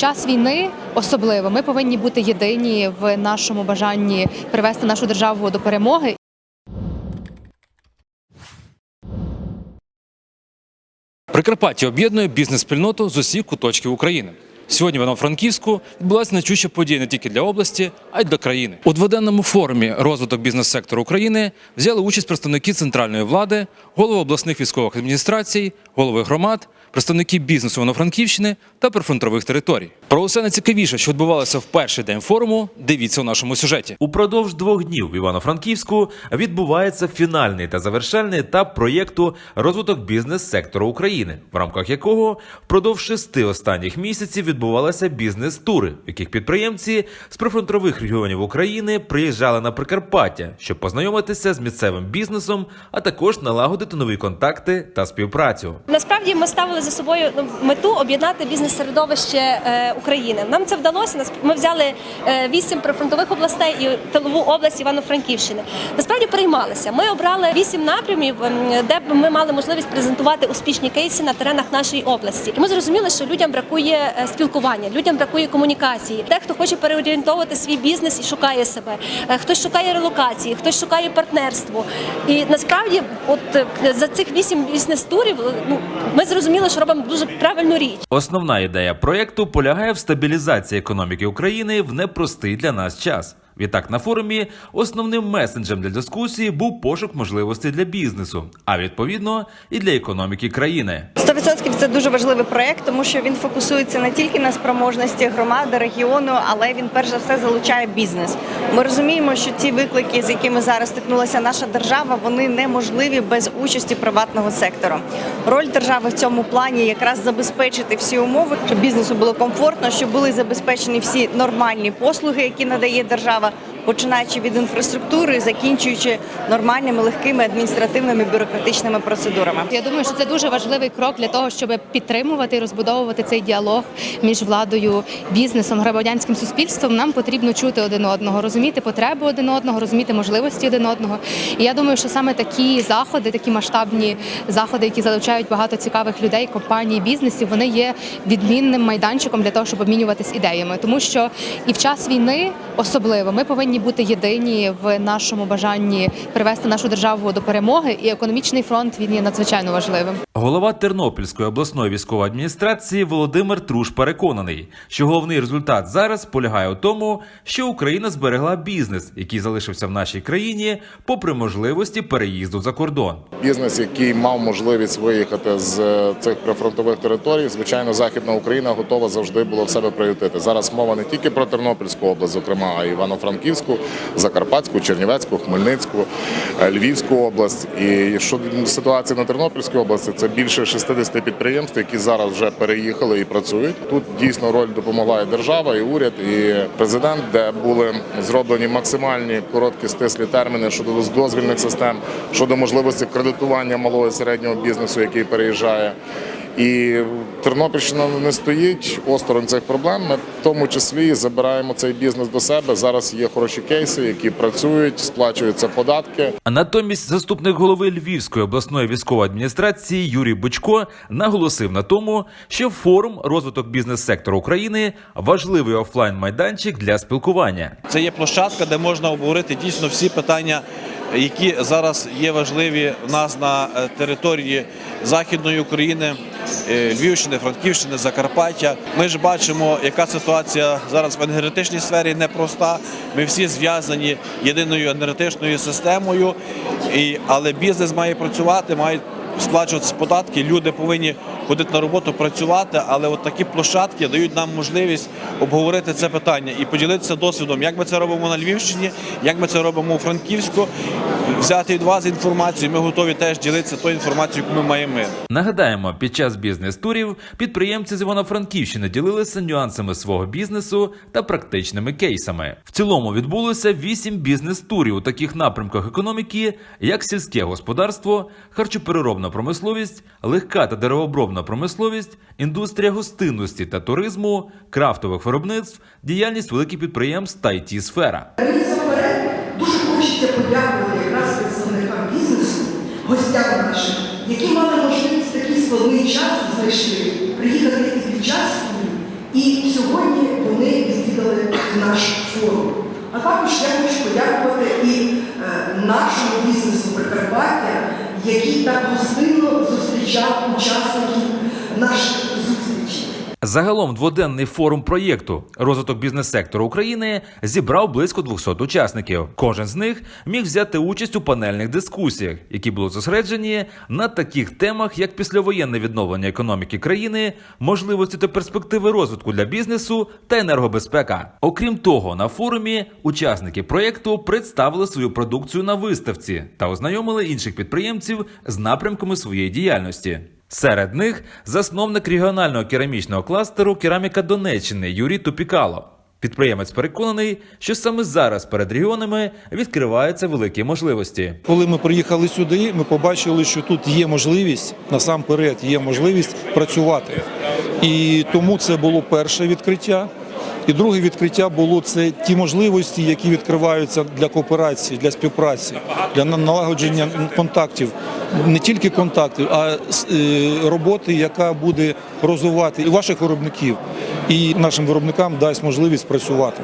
час війни особливо ми повинні бути єдині в нашому бажанні привести нашу державу до перемоги. Прикарпаття об'єднує бізнес-спільноту з усіх куточків України. Сьогодні в Івано-Франківську відбулася значуща подія не тільки для області, а й для країни. У дводенному форумі розвиток бізнес-сектору України взяли участь представники центральної влади, голови обласних військових адміністрацій, голови громад, представники бізнесу Івано-Франківщини та прифронтових територій. Про усе найцікавіше, що відбувалося в перший день форуму, дивіться у нашому сюжеті. Упродовж двох днів в Івано-Франківську відбувається фінальний та завершальний етап проєкту розвиток бізнес-сектору України, в рамках якого впродовж шести останніх місяців відбувалися бізнес-тури, в яких підприємці з прифронтових регіонів України приїжджали на Прикарпаття, щоб познайомитися з місцевим бізнесом, а також налагодити нові контакти та співпрацю. Насправді ми ставили за собою ну, мету об'єднати бізнес-середовище е, України. Нам це вдалося. Ми взяли е, вісім прифронтових областей і тилову область Івано-Франківщини. Насправді приймалися. Ми обрали вісім напрямів, ем, де б ми мали можливість презентувати успішні кейси на теренах нашої області. І ми зрозуміли, що людям бракує е, спілкування, людям бракує комунікації. Дехто хоче переорієнтовувати свій бізнес і шукає себе. Хтось шукає релокації, хтось шукає партнерство. І насправді, от за цих вісім бізнес-турів, ну ми зрозуміли, що робимо дуже правильну річ. Основна ідея проєкту полягає в стабілізації економіки України в непростий для нас час. Відтак на форумі основним месенджем для дискусії був пошук можливостей для бізнесу, а відповідно і для економіки країни. 100% це дуже важливий проект, тому що він фокусується не тільки на спроможності громади, регіону, але він перш за все залучає бізнес. Ми розуміємо, що ті виклики, з якими зараз стикнулася наша держава, вони неможливі без участі приватного сектору. Роль держави в цьому плані якраз забезпечити всі умови, щоб бізнесу було комфортно, щоб були забезпечені всі нормальні послуги, які надає держава. Починаючи від інфраструктури, закінчуючи нормальними легкими адміністративними бюрократичними процедурами. Я думаю, що це дуже важливий крок для того, щоб підтримувати і розбудовувати цей діалог між владою, бізнесом, громадянським суспільством. Нам потрібно чути один одного, розуміти потреби один одного, розуміти можливості один одного. І я думаю, що саме такі заходи, такі масштабні заходи, які залучають багато цікавих людей, компаній, бізнесів, вони є відмінним майданчиком для того, щоб обмінюватись ідеями, тому що і в час війни особливо ми повинні бути єдині в нашому бажанні привести нашу державу до перемоги, і економічний фронт він є надзвичайно важливим. Голова Тернопільської обласної військової адміністрації Володимир Труш переконаний, що головний результат зараз полягає у тому, що Україна зберегла бізнес, який залишився в нашій країні, попри можливості переїзду за кордон. бізнес, який мав можливість виїхати з е, цих прифронтових територій, звичайно, західна Україна готова завжди було в себе приютити. Зараз мова не тільки про Тернопільську область, зокрема, а й Івано-Франківську, Закарпатську, Чернівецьку, Хмельницьку, е, Львівську область. І щодо ситуації на Тернопільській області, це більше 60 підприємств, які зараз вже переїхали і працюють. Тут дійсно роль допомогла і держава, і уряд, і президент, де були зроблені максимальні короткі стислі терміни щодо дозвільних систем, щодо можливості кредитування малого і середнього бізнесу, який переїжджає. І Тернопільщина не стоїть осторонь цих проблем. Ми в тому числі забираємо цей бізнес до себе. Зараз є хороші кейси, які працюють, сплачуються податки. А натомість заступник голови Львівської обласної військової адміністрації Юрій Бучко наголосив на тому, що форум розвиток бізнес-сектору України важливий офлайн майданчик для спілкування. Це є площадка, де можна обговорити дійсно всі питання, які зараз є важливі в нас на е, території Західної України, е, Львівщини, Франківщини, Закарпаття. Ми ж бачимо, яка ситуація зараз в енергетичній сфері непроста. Ми всі зв'язані єдиною енергетичною системою, але бізнес має працювати, мають сплачуватися податки. Люди повинні ходити на роботу, працювати, але от такі площадки дають нам можливість обговорити це питання і поділитися досвідом, як ми це робимо на Львівщині, як ми це робимо у Франківську, взяти від вас інформацію. Ми готові теж ділитися тою інформацією, яку ми маємо. Нагадаємо, під час бізнес-турів підприємці з Івано-Франківщини ділилися нюансами свого бізнесу та практичними кейсами. В цілому відбулося вісім бізнес-турів у таких напрямках економіки, як сільське господарство, харчопереробна промисловість, легка та деревообробна промисловість, індустрія гостинності та туризму, крафтових виробництв, діяльність великих підприємств та it сфера Мені насамперед дуже хочеться подякувати якраз представникам бізнесу, гостям нашим, які мали можливість такий складний час знайшли приїхати і під І сьогодні вони відвідали наш форум. А також я хочу подякувати і е, нашому бізнесу Прикарпаття, який так гостинно зустрічав учасників наших. Загалом дводенний форум проєкту розвиток бізнес-сектору України зібрав близько 200 учасників. Кожен з них міг взяти участь у панельних дискусіях, які були зосереджені на таких темах, як післявоєнне відновлення економіки країни, можливості та перспективи розвитку для бізнесу та енергобезпека. Окрім того, на форумі учасники проєкту представили свою продукцію на виставці та ознайомили інших підприємців з напрямками своєї діяльності. Серед них засновник регіонального керамічного кластеру Кераміка Донеччини Юрій Тупікало. Підприємець переконаний, що саме зараз перед регіонами відкриваються великі можливості. Коли ми приїхали сюди, ми побачили, що тут є можливість насамперед є можливість працювати. І тому це було перше відкриття. І друге відкриття було це ті можливості, які відкриваються для кооперації, для співпраці, для налагодження контактів, не тільки контактів, а е, роботи, яка буде розвивати і ваших виробників, і нашим виробникам дасть можливість працювати.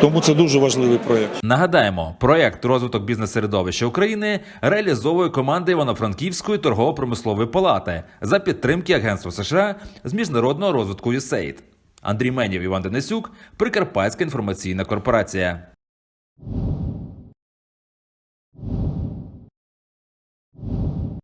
Тому це дуже важливий проєкт. Нагадаємо, проект розвиток бізнес-середовища України реалізовує команда Івано-Франківської торгово-промислової палати за підтримки Агентства США з міжнародного розвитку USAID. Андрій Менєв, Іван Денисюк, Прикарпатська інформаційна корпорація.